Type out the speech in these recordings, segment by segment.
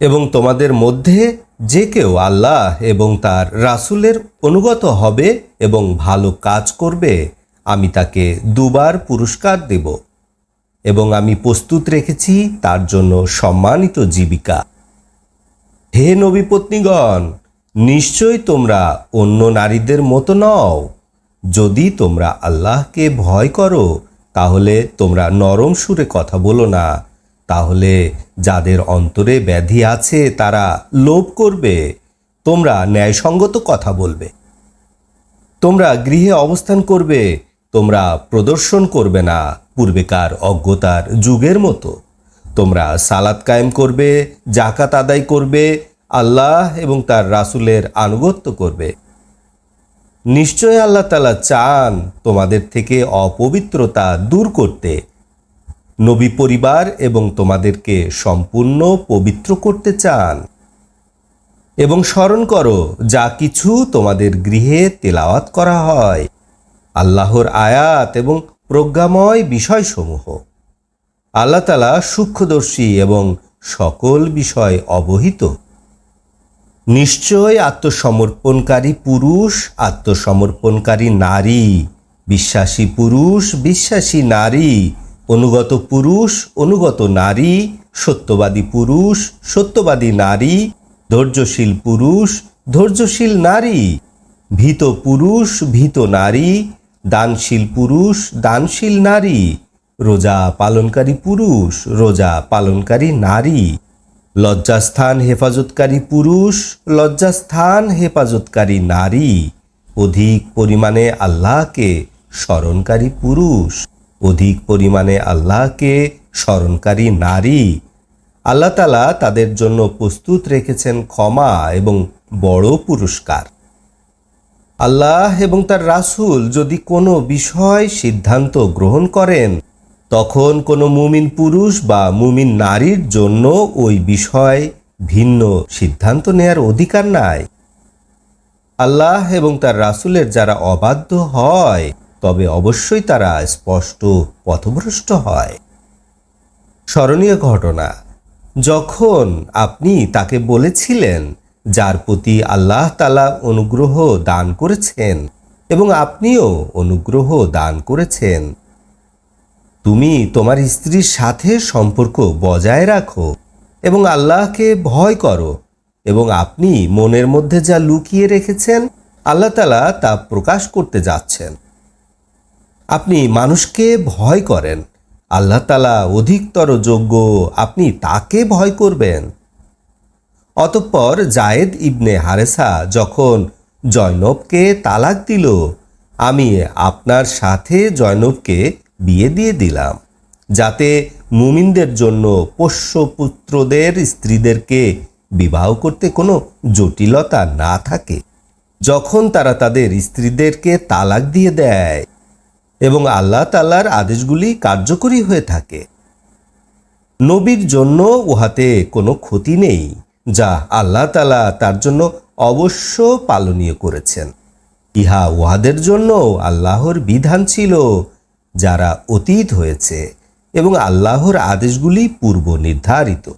এবং তোমাদের মধ্যে যে কেউ আল্লাহ এবং তার রাসূলের অনুগত হবে এবং ভালো কাজ করবে, আমি তাকে দুবার পুরস্কার দেব এবং আমি প্রস্তুত রেখেছি তার জন্য সম্মানিত জীবিকা। হে নবীপত্নীগণ নিশ্চয় তোমরা অন্য নারীদের মতো নও। যদি তোমরা আল্লাহকে ভয় করো, তাহলে তোমরা নরম সুরে কথা বলো না। তাহলে যাদের অন্তরে ব্যাধি আছে, তারা লোভ করবে। তোমরা ন্যায়সঙ্গত কথা বলবে। তোমরা গৃহে অবস্থান করবে, তোমরা প্রদর্শন করবে না পূর্বেকার অজ্ঞতার যুগের মতো। তোমরা সালাত কায়েম করবে জাকাত আদায় করবে, আল্লাহ এবং তার রাসূলের আনুগত্য করবে। নিশ্চয় আল্লাহ তালা চান তোমাদের থেকে অপবিত্রতা দূর করতে। নবী পরিবার এবং তোমাদেরকে সম্পূর্ণ পবিত্র করতে চান। এবং স্মরণ করো, যা কিছু তোমাদের গৃহে তেলাওয়াত করা হয়, আল্লাহর আয়াত এবং প্রজ্ঞাময় বিষয়সমূহ। আল্লাহ তালা সূক্ষ্মদর্শী এবং সকল বিষয় অবহিত। নিশ্চয় আত্মসমর্পণকারী পুরুষ, আত্মসমর্পণকারী নারী, বিশ্বাসী পুরুষ, বিশ্বাসী নারী অনুগত পুরুষ, অনুগত নারী, সত্যবাদী পুরুষ, সত্যবাদী নারী, ধৈর্যশীল পুরুষ, ধৈর্যশীল নারী, ভীত পুরুষ, ভীত নারী, দানশীল পুরুষ, দানশীল নারী, রোজা পালনকারী পুরুষ, রোজা পালনকারী নারী, লজ্জাস্থান হেফাজতকারী পুরুষ, লজ্জাস্থান হেফাজতকারী নারী, অধিক পরিমাণে আল্লাহকে স্মরণকারী পুরুষ। অধিক পরিমাণে আল্লাহকে স্মরণকারী নারী। আল্লাহ তালা তাদের জন্য প্রস্তুত রেখেছেন ক্ষমা এবং বড় পুরস্কার। আল্লাহ এবং তার রাসূল যদি কোনো বিষয় সিদ্ধান্ত গ্রহণ করেন, তখন কোনো মুমিন পুরুষ বা মুমিন নারীর জন্য ওই বিষয় ভিন্ন সিদ্ধান্ত নেয়ার অধিকার নাই। আল্লাহ এবং তার রাসূলের যারা অবাধ্য হয় তবে অবশ্যই তারা স্পষ্ট পথভ্রষ্ট হয়। স্মরণীয় ঘটনা, যখন আপনি তাকে বলেছিলেন যার প্রতি আল্লাহ তালা অনুগ্রহ দান করেছেন এবং আপনিও অনুগ্রহ দান করেছেন, তুমি তোমার স্ত্রীর সাথে সম্পর্ক বজায় রাখো এবং আল্লাহকে ভয় করো এবং আপনি মনের মধ্যে যা লুকিয়ে রেখেছেন, আল্লাহ তালা তা প্রকাশ করতে যাচ্ছেন। আপনি মানুষকে ভয় করেন। আল্লাহ তালা অধিকতর যোগ্য, আপনি তাকে ভয় করবেন। অতঃপর জায়েদ ইবনে হারেসা যখন জয়নবকে তালাক দিল, আমি আপনার সাথে জয়নবকে বিয়ে দিয়ে দিলাম, যাতে মুমিনদের জন্য পোষ্যপুত্রদের স্ত্রীদেরকে বিবাহ করতে কোনো জটিলতা না থাকে। যখন তারা তাদের স্ত্রীদেরকে তালাক দিয়ে দেয় এবং আল্লাহ তাল্লার আদেশগুলি কার্যকরী হয়ে থাকে। নবীর জন্য উহাতে কোনো ক্ষতি নেই, যা আল্লাহ তালা তার জন্য অবশ্য পালনীয় করেছেন। ইহা উহাদের জন্য আল্লাহর বিধান ছিল, যারা অতীত হয়েছে এবং আল্লাহর আদেশগুলি পূর্ব নির্ধারিত।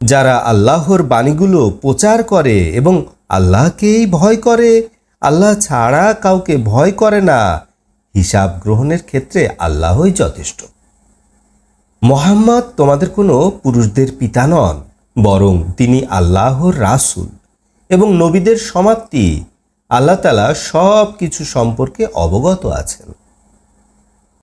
যারা আল্লাহর বাণীগুলো প্রচার করে এবং আল্লাহকেই ভয় করে, আল্লাহ ছাড়া কাউকে ভয় করে না হিসাব গ্রহণের ক্ষেত্রে আল্লাহই যথেষ্ট। মোহাম্মদ তোমাদের কোনো পুরুষদের পিতা নন, বরং তিনি আল্লাহর রাসুল এবং নবীদের সমাপ্তি আল্লাহ তালা সব কিছু সম্পর্কে অবগত আছেন।